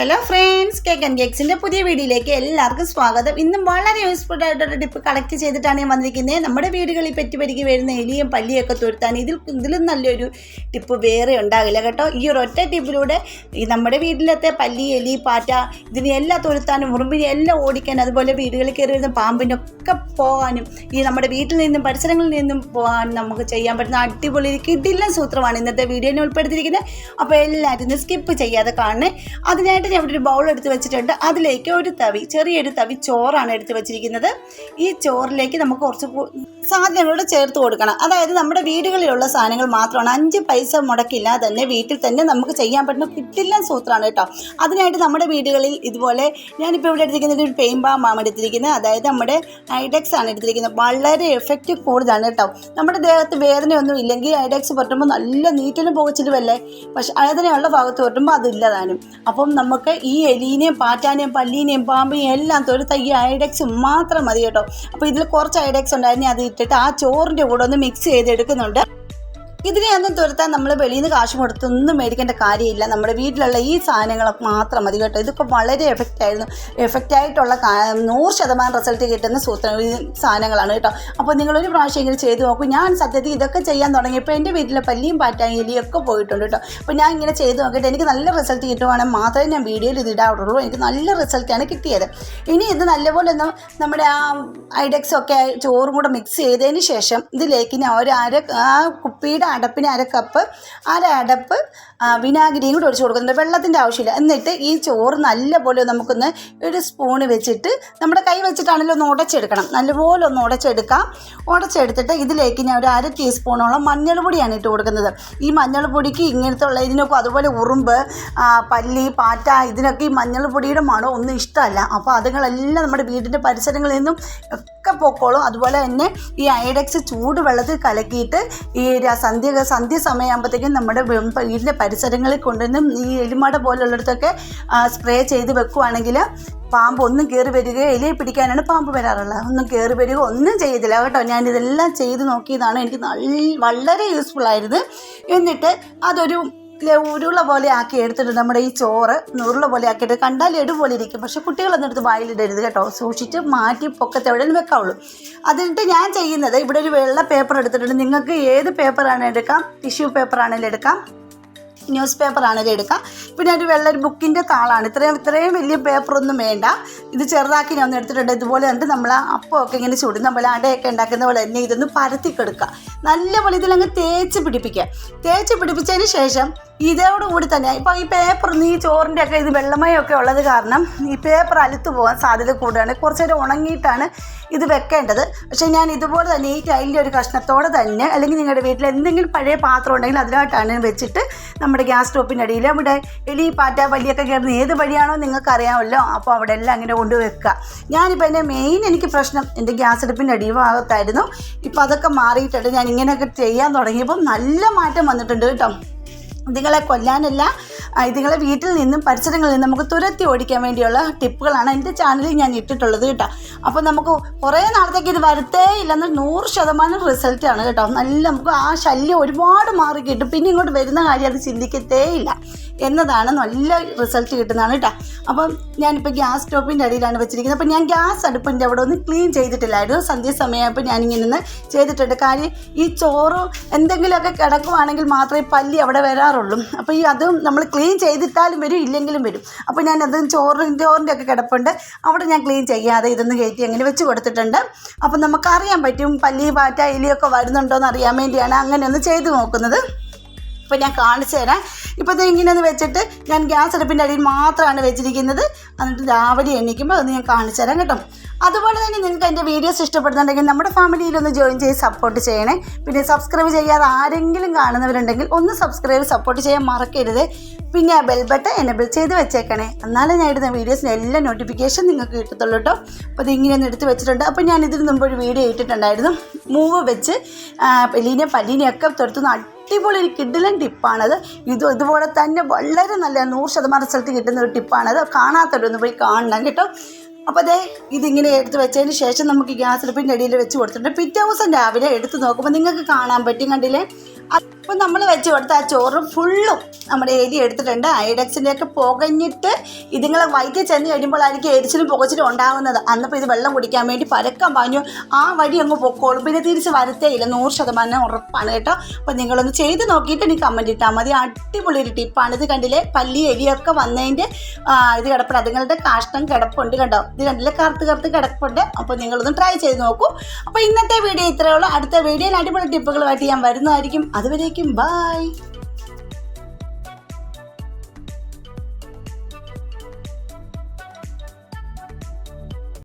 Hello friends cake and കേക്സിന്റെ പുതിയ വീഡിയോയിലേക്ക് എല്ലാവർക്കും സ്വാഗതം. ഇന്നും വളരെ യൂസ്ഫുൾ ആയിട്ടൊരു ടിപ്പ് കളക്ട് ചെയ്തിട്ടാണ് ഞാൻ വന്നിരിക്കുന്നത്. നമ്മുടെ വീടുകളിൽ പെറ്റുപെരുകി വരുന്ന എലിയും പല്ലിയൊക്കെ തുരുത്താൻ ഇതിൽ ഇതിലും നല്ലൊരു ടിപ്പ് വേറെ ഉണ്ടാകില്ല കേട്ടോ. ഈ ഒരു ഒറ്റ ടിപ്പിലൂടെ ഈ നമ്മുടെ വീട്ടിലത്തെ പല്ലി എലി പാറ്റ ഇതിനെല്ലാം തുരുത്താനും ഉറുമ്പിനെ എല്ലാം ഓടിക്കാനും അതുപോലെ വീടുകളിൽ കയറി വരുന്ന പാമ്പിനൊക്കെ പോകാനും ഈ നമ്മുടെ വീട്ടിൽ നിന്നും പരിസരങ്ങളിൽ നിന്നും പോകാനും നമുക്ക് ചെയ്യാൻ പറ്റുന്ന അടിപൊളി കിടില്ല സൂത്രമാണ് ഇന്നത്തെ വീഡിയോയിൽ ഉൾപ്പെടുത്തിയിരിക്കുന്നത്. അപ്പോൾ എല്ലാവരും സ്കിപ്പ് ചെയ്യാതെ കാണണേ. അതിനായിട്ട് ഞാൻ ഇവിടെ ഒരു ബൗൾ എടുത്ത് വെച്ചിട്ടുണ്ട്. അതിലേക്ക് ഒരു തവി ചെറിയൊരു തവി ചോറാണ് എടുത്ത് വെച്ചിരിക്കുന്നത്. ഈ ചോറിലേക്ക് നമുക്ക് കുറച്ച് സാധനങ്ങളോട് ചേർത്ത് കൊടുക്കണം. അതായത് നമ്മുടെ വീടുകളിലുള്ള സാധനങ്ങൾ മാത്രമാണ്. അഞ്ച് പൈസ മുടക്കില്ലാതെ തന്നെ വീട്ടിൽ തന്നെ നമുക്ക് ചെയ്യാൻ പറ്റുന്ന കിട്ടില്ല സൂത്രമാണ് കേട്ടോ. അതിനായിട്ട് നമ്മുടെ വീടുകളിൽ ഇതുപോലെ ഞാനിപ്പോൾ ഇവിടെ എടുത്തിരിക്കുന്നത് ഒരു പെയിൻ ബാമാണ് എടുത്തിരിക്കുന്നത്. അതായത് നമ്മുടെ ഐഡെക്സ് ആണ് എടുത്തിരിക്കുന്നത്. വളരെ എഫക്റ്റ് കൂടുതലാണ് കേട്ടോ. നമ്മുടെ ദേഹത്ത് വേദനയൊന്നും ഇല്ലെങ്കിൽ ഐഡെക്സ് പറ്റുമ്പോൾ നല്ല നീറ്റിലും പുകച്ചിലുമല്ലേ? പക്ഷെ വേദനയുള്ള ഭാഗത്ത് പുരട്ടുമ്പോൾ അതില്ലതാനും അപ്പം നമുക്ക് ഈ എലീനെയും പാറ്റാനെയും പല്ലീനെയും പാമ്പിനെയും എല്ലാം തൊഴുത്ത ഈ ഐഡക്സ് മാത്രം മതി കേട്ടോ. അപ്പോൾ ഇതിൽ കുറച്ച് ഐഡക്സ് ഉണ്ടായിരുന്നു അത് ഇട്ടിട്ട് ആ ചോറിന്റെ കൂടെ ഒന്ന് മിക്സ് ചെയ്തെടുക്കുന്നുണ്ട്. ഇതിനെയൊന്നും തുരത്താൻ നമ്മൾ വെളിയിൽ നിന്ന് കാശ് കൊടുത്തൊന്നും മേടിക്കേണ്ട കാര്യമില്ല. നമ്മുടെ വീട്ടിലുള്ള ഈ സാധനങ്ങളൊക്കെ മാത്രം മതി കേട്ടോ. ഇതിപ്പോൾ വളരെ എഫക്റ്റ് ആയിരുന്നു. എഫക്റ്റ് ആയിട്ടുള്ള നൂറ് ശതമാനം റിസൾട്ട് കിട്ടുന്ന സൂത്ര സാധനങ്ങളാണ് കേട്ടോ. അപ്പോൾ നിങ്ങളൊരു പ്രാവശ്യം ഇങ്ങനെ ചെയ്ത് നോക്കും. ഞാൻ സത്യത്തിൽ ഇതൊക്കെ ചെയ്യാൻ തുടങ്ങിയപ്പോൾ എന്റെ വീട്ടിലെ പല്ലിയും പാറ്റായും എലിയും പോയിട്ടുണ്ട് കേട്ടോ. അപ്പോൾ ഞാൻ ഇങ്ങനെ ചെയ്ത് നോക്കിയിട്ട് എനിക്ക് നല്ല റിസൾട്ട് കിട്ടുവാണെങ്കിൽ മാത്രമേ ഞാൻ വീഡിയോയിൽ ഇത് ഇടാറുള്ളൂ. എനിക്ക് നല്ല റിസൾട്ടാണ് കിട്ടിയത്. ഇനി ഇത് നല്ലപോലെ ഒന്ന് നമ്മുടെ ആ ഐഡക്സ് ഒക്കെ ചോറും കൂടെ മിക്സ് ചെയ്തതിന് ശേഷം ഇതിലേക്ക് ഞാൻ ഒരു അര ആ കുപ്പിയുടെ അടപ്പിന് അര കപ്പ് അര അടപ്പ് വിനാഗിരിയും കൂടി ഒഴിച്ച് കൊടുക്കുന്നുണ്ട്. വെള്ളത്തിന്റെ ആവശ്യമില്ല. എന്നിട്ട് ഈ ചോറ് നല്ലപോലെ നമുക്കൊന്ന് ഒരു സ്പൂൺ വെച്ചിട്ട് നമ്മുടെ കൈ വെച്ചിട്ടാണെങ്കിലും ഒന്ന് ഉടച്ചെടുക്കണം. നല്ലപോലെ ഒന്ന് ഉടച്ചെടുക്കാം. ഉടച്ചെടുത്തിട്ട് ഇതിലേക്ക് ഞാൻ ഒരു അര ടീസ്പൂണോളം മഞ്ഞൾ പൊടിയാണ് ഇട്ട് കൊടുക്കുന്നത്. ഈ മഞ്ഞൾ പൊടിക്ക് ഇങ്ങനത്തെ ഉള്ള ഇതിനൊക്കെ അതുപോലെ ഉറുമ്പ് പല്ലി പാറ്റ ഇതിനൊക്കെ ഈ മഞ്ഞൾ പൊടിയുടെ മണം ഒന്നും ഇഷ്ടമല്ല. അപ്പോൾ അതുങ്ങളെല്ലാം നമ്മുടെ വീടിന്റെ പരിസരങ്ങളിൽ നിന്നും ഒക്കെ പൊക്കോളും. അതുപോലെ തന്നെ ഈ ഐഡക്സ് ചൂട് വെള്ളത്തിൽ കലക്കിയിട്ട് ഈ സന്ധ്യ സന്ധ്യ സമയമാകുമ്പോഴത്തേക്കും നമ്മുടെ വീടിന്റെ പരിസരങ്ങളിൽ കൊണ്ടുവന്നും ഈ എലിമട പോലുള്ളിടത്തൊക്കെ സ്പ്രേ ചെയ്ത് വെക്കുവാണെങ്കിൽ പാമ്പ് ഒന്നും കയറി വരികയോ എലിയെ പിടിക്കാനാണ് പാമ്പ് വരാറുള്ളത്. ഒന്നും കയറി വരികയോ ഒന്നും ചെയ്തില്ല കേട്ടോ. ഞാൻ ഇതെല്ലാം ചെയ്ത് നോക്കിയതാണ്. എനിക്ക് നല്ല വളരെ യൂസ്ഫുൾ ആയിരുന്നു. എന്നിട്ട് അതൊരു ഉരുള പോലെ ആക്കി എടുത്തിട്ട് നമ്മുടെ ഈ ചോറ് ഉരുള പോലെ ആക്കിയിട്ട് കണ്ടാൽ എടു പോലെ ഇരിക്കും. പക്ഷെ കുട്ടികളൊന്നും എടുത്ത് വായിലിടരുത് കേട്ടോ. സൂക്ഷിച്ച് മാറ്റി പൊക്കത്ത് എവിടെയും വെക്കാവുള്ളൂ. അതിട്ട് ഞാൻ ചെയ്യുന്നത് ഇവിടെ ഒരു വെള്ള പേപ്പർ എടുത്തിട്ടുണ്ട്. നിങ്ങൾക്ക് ഏത് പേപ്പറാണ് എടുക്കാം. ടിഷ്യൂ പേപ്പർ ആണെങ്കിലും എടുക്കാം. ന്യൂസ് പേപ്പർ ആണെങ്കിലും എടുക്കാം. പിന്നെ ഒരു വെള്ള ഒരു ബുക്കിന്റെ താളാണ്. ഇത്രയും ഇത്രയും വലിയ പേപ്പറൊന്നും വേണ്ട. ഇത് ചെറുതാക്കി ഞാൻ ഒന്ന് എടുത്തിട്ടുണ്ട്. ഇതുപോലെ കണ്ട് നമ്മൾ അപ്പമൊക്കെ ഇങ്ങനെ ചുടുന്ന പോലെ അടയൊക്കെ ഉണ്ടാക്കുന്ന പോലെ തന്നെ ഇതൊന്ന് പരത്തി കൊടുക്കുക. നല്ലപോലെ ഇതിലങ്ങ് തേച്ച് പിടിപ്പിക്കുക. തേച്ച് പിടിപ്പിച്ചതിന് ശേഷം ഇതോടുകൂടി തന്നെ ഇപ്പോൾ ഈ പേപ്പർ ഈ ചോറിന്റെ ഒക്കെ ഇത് വെള്ളമയൊക്കെ ഉള്ളത് കാരണം ഈ പേപ്പർ അലുത്തു പോകാൻ സാധ്യത കൂടുതലാണ്. കുറച്ച് നേരം ഉണങ്ങിയിട്ടാണ് ഇത് വെക്കേണ്ടത്. പക്ഷേ ഞാൻ ഇതുപോലെ തന്നെ ഈ ടൈലിന്റെ ഒരു കഷ്ണത്തോടെ തന്നെ അല്ലെങ്കിൽ നിങ്ങളുടെ വീട്ടിൽ എന്തെങ്കിലും പഴയ പാത്രം ഉണ്ടെങ്കിൽ അതിനായിട്ടാണ് വെച്ചിട്ട് നമ്മുടെ ഗ്യാസ് സ്റ്റോപ്പിന്റെ അടിയിൽ അവിടെ എലി പാറ്റ വലിയൊക്കെ കയറുന്ന ഏത് വഴിയാണോ നിങ്ങൾക്ക് അറിയാമല്ലോ അപ്പോൾ അവിടെ എല്ലാം അങ്ങനെ കൊണ്ട് വെക്കുക. ഞാനിപ്പോൾ എന്റെ മെയിൻ എനിക്ക് പ്രശ്നം എന്റെ ഗ്യാസ് അടുപ്പിന്റെ അടിഭാഗത്തായിരുന്നു ഇപ്പോൾ അതൊക്കെ മാറിയിട്ടുണ്ട്. ഞാൻ ഇങ്ങനെയൊക്കെ ചെയ്യാൻ തുടങ്ങിയപ്പോൾ നല്ല മാറ്റം വന്നിട്ടുണ്ട് കേട്ടോ. ഇതുങ്ങളെ കൊല്ലാനല്ല ഇതുങ്ങളെ വീട്ടിൽ നിന്നും പരിസരങ്ങളിൽ നിന്നും നമുക്ക് തുരത്തി ഓടിക്കാൻ വേണ്ടിയുള്ള ടിപ്പുകളാണ് എന്റെ ചാനലിൽ ഞാൻ ഇട്ടിട്ടുള്ളത് കേട്ടോ. അപ്പോൾ നമുക്ക് കുറേ നാളത്തേക്ക് ഇത് വരത്തേ ഇല്ലെന്ന് നൂറ് ശതമാനം റിസൾട്ടാണ് കേട്ടോ. നല്ല നമുക്ക് ആ ശല്യം ഒരുപാട് മാറി കിട്ടും പിന്നെ ഇങ്ങോട്ട് വരുന്ന കാര്യം അത് ചിന്തിക്കത്തേ ഇല്ല. എന്നതാണ് നല്ല റിസൾട്ട് കിട്ടുന്നതാണ് കേട്ടോ അപ്പം ഞാനിപ്പോൾ ഗ്യാസ് സ്റ്റോപ്പിന്റെ അടിയിലാണ് വെച്ചിരിക്കുന്നത്. അപ്പം ഞാൻ ഗ്യാസ് അടുപ്പിന്റെ അവിടെ ഒന്ന് ക്ലീൻ ചെയ്തിട്ടില്ലായിരുന്നു. സന്ധ്യ സമയമായപ്പോൾ ഞാനിങ്ങനെ നിന്ന് ചെയ്തിട്ടുണ്ട്. കാര്യം ഈ ചോറ് എന്തെങ്കിലുമൊക്കെ കിടക്കുവാണെങ്കിൽ മാത്രമേ പല്ലി അവിടെ വരാറുള്ളൂ. അപ്പോൾ ഈ അതും നമ്മൾ ക്ലീൻ ചെയ്തിട്ടാലും വരും ഇല്ലെങ്കിലും വരും. അപ്പോൾ ഞാൻ അത് ചോറിന്റെ ചോറിന്റെ ഒക്കെ കിടപ്പുണ്ട്. അവിടെ ഞാൻ ക്ലീൻ ചെയ്യാതെ ഇതൊന്ന് കയറ്റി അങ്ങനെ വെച്ച് കൊടുത്തിട്ടുണ്ട്. അപ്പം നമുക്കറിയാൻ പറ്റും പല്ലി പാറ്റ എലിയൊക്കെ വരുന്നുണ്ടോ എന്ന് അറിയാൻ വേണ്ടിയാണ് അങ്ങനെ ഒന്ന് ചെയ്തു നോക്കുന്നത്. ഇപ്പോൾ ഞാൻ കാണിച്ചു തരാം. ഇപ്പോൾ ഇത് ഇങ്ങനെയെന്ന് വെച്ചിട്ട് ഞാൻ ഗ്യാസ് അടുപ്പിന്റെ അടിയിൽ മാത്രമാണ് വെച്ചിരിക്കുന്നത്. എന്നിട്ട് രാവിലെ എണ്ണിക്കുമ്പോൾ അത് ഞാൻ കാണിച്ചു തരാം കേട്ടോ. അതുപോലെ തന്നെ നിങ്ങൾക്ക് എന്റെ വീഡിയോസ് ഇഷ്ടപ്പെടുന്നുണ്ടെങ്കിൽ നമ്മുടെ ഫാമിലിയിലൊന്ന് ജോയിൻ ചെയ്ത് സപ്പോർട്ട് ചെയ്യണേ. പിന്നെ സബ്സ്ക്രൈബ് ചെയ്യാതെ ആരെങ്കിലും കാണുന്നവരുണ്ടെങ്കിൽ ഒന്ന് സബ്സ്ക്രൈബ് സപ്പോർട്ട് ചെയ്യാൻ മറക്കരുത്. പിന്നെ ആ ബെൽ ബട്ടൺ എനബിൾ ചെയ്ത് വെച്ചേക്കണേ. എന്നാലേ ഞാൻ ഇടുന്ന വീഡിയോസിന് എല്ലാ നോട്ടിഫിക്കേഷൻ നിങ്ങൾക്ക് കിട്ടത്തുള്ളൂ കേട്ടോ. അപ്പോൾ അത് ഇങ്ങനെ ഒന്ന് എടുത്ത് വെച്ചിട്ടുണ്ട്. അപ്പോൾ ഞാൻ ഇതിന് മുമ്പ് ഒരു വീഡിയോ ഇട്ടിട്ടുണ്ടായിരുന്നു. മൂവ് വെച്ച് പെല്ലീനെ പല്ലീനെ ഒക്കെ തുരത്തുന്ന അടിപൊളി ഒരു കിഡിലൻ ടിപ്പാണത്. ഇത് ഇതുപോലെ തന്നെ വളരെ നല്ല നൂറ് ശതമാനം റിസൾട്ട് കിട്ടുന്ന ഒരു ടിപ്പാണത്. കാണാത്തവരൊന്ന് പോയി കാണണം കേട്ടോ. അപ്പോൾ അതേ ഇതിങ്ങനെ എടുത്ത് വെച്ചതിന് ശേഷം നമുക്ക് ഗ്യാസ് അടുപ്പിന്റെ അടിയിൽ വെച്ച് കൊടുത്തിട്ടുണ്ട്. പിറ്റേ ദിവസം രാവിലെ എടുത്ത് നോക്കുമ്പോൾ നിങ്ങൾക്ക് കാണാൻ പറ്റും കണ്ടില്ലേ? അപ്പോൾ നമ്മൾ വെച്ച് കൊടുത്ത ആ ചോറ് ഫുള്ളും നമ്മുടെ എലി എടുത്തിട്ടുണ്ട്. ഐഡക്സിന്റെ ഒക്കെ പുകഞ്ഞിട്ട് ഇതുങ്ങളെ വൈകി ചെന്ന് കഴിയുമ്പോഴായിരിക്കും എരിച്ചിലും പുകച്ചിലും ഉണ്ടാകുന്നത് അന്നപ്പോൾ ഇത് വെള്ളം കുടിക്കാൻ വേണ്ടി പരക്കം പറഞ്ഞു ആ വഴി അങ്ങ് പൊക്കോളും. പിന്നെ തിരിച്ച് വരത്തേ ഇല്ല. നൂറ് ശതമാനം ഉറപ്പാണ് കേട്ടോ. അപ്പോൾ നിങ്ങളൊന്ന് ചെയ്ത് നോക്കിയിട്ട് എനിക്ക് കമന്റ് ഇട്ടാൽ മതി. അടിപൊളി ഒരു ടിപ്പാണ് ഇത് കണ്ടില്ലേ? പല്ലി എലിയൊക്കെ വന്നതിന്റെ ഇത് കിടപ്പുണ്ട്. അതുങ്ങളുടെ കാഷ്ടം കിടപ്പുണ്ട് കണ്ടോ? ഇത് കണ്ടില്ലേ? കറുത്ത് കറുത്ത് കിടപ്പുണ്ട്. അപ്പോൾ നിങ്ങളൊന്ന് ട്രൈ ചെയ്ത് നോക്കൂ. അപ്പോൾ ഇന്നത്തെ വീഡിയോ ഇത്രയേ ഉള്ളൂ. അടുത്ത വീഡിയോയിൽ അടിപൊളി ടിപ്പുകളുമായിട്ട് ഞാൻ വരുന്നതായിരിക്കും. Bye Kim! Bye!